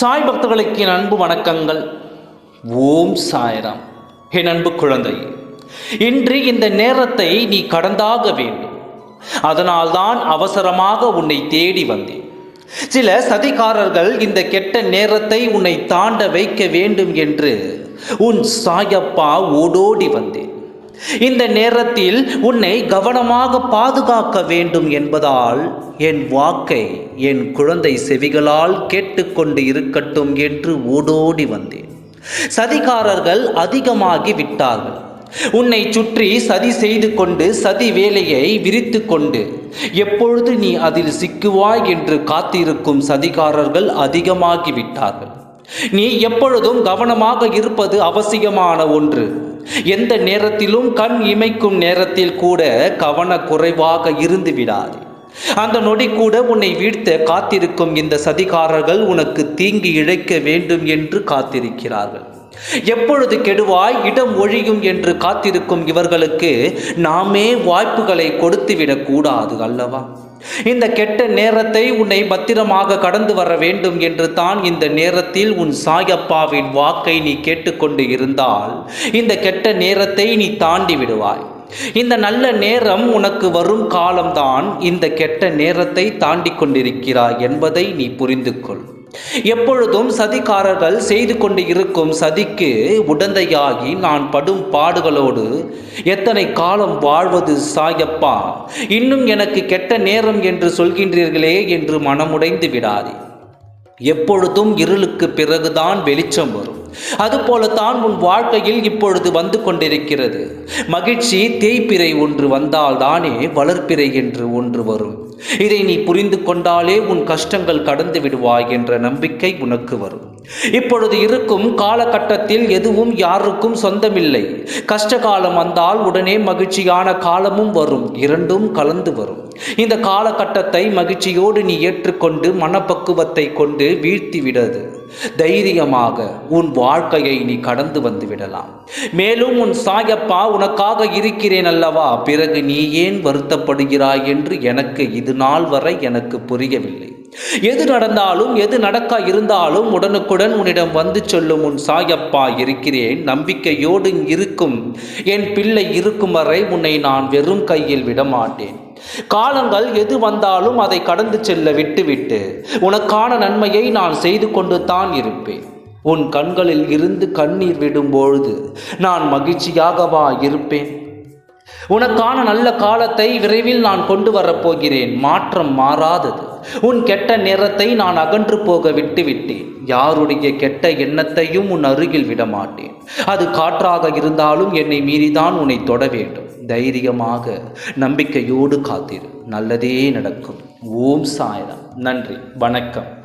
சாய் பக்தர்களுக்கு என் அன்பு வணக்கங்கள். ஓம் சாய்ராம். என் அன்பு குழந்தை இன்று இந்த நேரத்தை நீ கடந்தாக வேண்டும். அதனால்தான் அவசரமாக உன்னை தேடி வந்தேன். சில சதிகாரர்கள் இந்த கெட்ட நேரத்தை உன்னை தாண்ட வைக்க வேண்டும் என்று உன் சாயப்பா ஓடோடி வந்தேன். இந்த நேரத்தில் உன்னை கவனமாக பாதுகாக்க வேண்டும் என்பதால் என் வாக்கை என் குழந்தை செவிகளால் கேட்டுக்கொண்டு இருக்கட்டும் என்று ஓடோடி வந்தேன். சதிகாரர்கள் அதிகமாகி விட்டார்கள். உன்னை சுற்றி சதி செய்து கொண்டு சதி வேலையை விரித்து கொண்டு எப்பொழுது நீ அதில் சிக்குவாய் என்று காத்திருக்கும் சதிகாரர்கள் அதிகமாகி விட்டார்கள். நீ எப்பொழுதும் கவனமாக இருப்பது அவசியமான ஒன்று. எந்த நேரத்திலும் கண் இமைக்கும் நேரத்தில் கூட கவன குறைவாக இருந்து விடாது. அந்த நொடி கூட உன்னை வீழ்த்த காத்திருக்கும் இந்த சதிகாரர்கள் உனக்கு தீங்கு இழைக்க வேண்டும் என்று காத்திருக்கிறார்கள். எப்பொழுது கெடுவாய்? இடம் ஒழியும் என்று காத்திருக்கும் இவர்களுக்கு நாமே வாய்ப்புகளை கொடுத்துவிடக் கூடாது அல்லவா? இந்த கெட்ட நேரத்தை உன்னை பத்திரமாக கடந்து வர வேண்டும் என்று தான் இந்த நேரத்தில் உன் சாயப்பாவின் வாக்கை நீ கேட்டுக்கொண்டு இருந்தால் இந்த கெட்ட நேரத்தை நீ தாண்டி விடுவாய். இந்த நல்ல நேரம் உனக்கு வரும் காலம்தான் இந்த கெட்ட நேரத்தை தாண்டி கொண்டிருக்கிறாய் என்பதை நீ புரிந்து கொள் எப்பொழுதும் சதிகாரர்கள் செய்து கொண்டு இருக்கும் சதிக்கு உடந்தையாகி நான் படும் பாடுகளோடு எத்தனை காலம் வாழ்வது சாயப்பா? இன்னும் எனக்கு கெட்ட நேரம் என்று சொல்கின்றீர்களே என்று மனமுடைந்து விடாதே. எப்பொழுதும் இருளுக்கு பிறகுதான் வெளிச்சம் வரும். அதுபோலத்தான் உன் வாழ்க்கையில் இப்பொழுது வந்து கொண்டிருக்கிறது. மகிழ்ச்சி தேய்ப்பிறை ஒன்று வந்தால்தானே வளர்ப்பிறை என்று ஒன்று வரும். இதை நீ புரிந்து கொண்டாலே உன் கஷ்டங்கள் கடந்து விடுவாய் என்ற நம்பிக்கை உனக்கு வரும். இப்பொழுது இருக்கும் காலகட்டத்தில் எதுவும் யாருக்கும் சொந்தமில்லை. கஷ்ட காலம் வந்தால் உடனே மகிழ்ச்சியான காலமும் வரும் இரண்டும் கலந்து வரும். இந்த காலகட்டத்தை மகிழ்ச்சியோடு நீ ஏற்றுக்கொண்டு மனப்பக்குவத்தை கொண்டு வீழ்த்திவிடது. தைரியமாக உன் வாழ்க்கையை நீ கடந்து வந்து விடலாம். மேலும் உன் சாயப்பா உனக்காக இருக்கிறேன் அல்லவா? பிறகு நீ ஏன் வருத்தப்படுகிறாய் என்று எனக்கு இது நாள் வரை எனக்கு புரியவில்லை. எது நடந்தாலும் எது நடக்க இருந்தாலும் உடனுக்குடன் உன்னிடம் வந்து சொல்லும் உன் சாயப்பா இருக்கிறேன். நம்பிக்கையோடு இருக்கும். என் பிள்ளை இருக்கும் வரை உன்னை நான் வெறும் கையில் விடமாட்டேன். காலங்கள் எது வந்தாலும் அதை கடந்து செல்ல விட்டுவிட்டு உனக்கான நன்மையை நான் செய்து கொண்டு தான் இருப்பேன். உன் கண்களில் இருந்து கண்ணீர் விடும்பொழுது நான் மகிழ்ச்சியாகவா இருப்பேன்? உனக்கான நல்ல காலத்தை விரைவில் நான் கொண்டு வரப்போகிறேன் மாற்றம் மாறாதது. உன் கெட்ட நேரத்தை நான் அகன்று போக விட்டுவிட்டேன். யாருடைய கெட்ட எண்ணத்தையும் உன் அருகில் விடமாட்டேன். அது காற்றாக இருந்தாலும் என்னை மீறிதான் உன்னை தொட வேண்டும். தைரியமாக நம்பிக்கையோடு காத்திரு. நல்லதே நடக்கும். ஓம் சாயனம் நன்றி. வணக்கம்.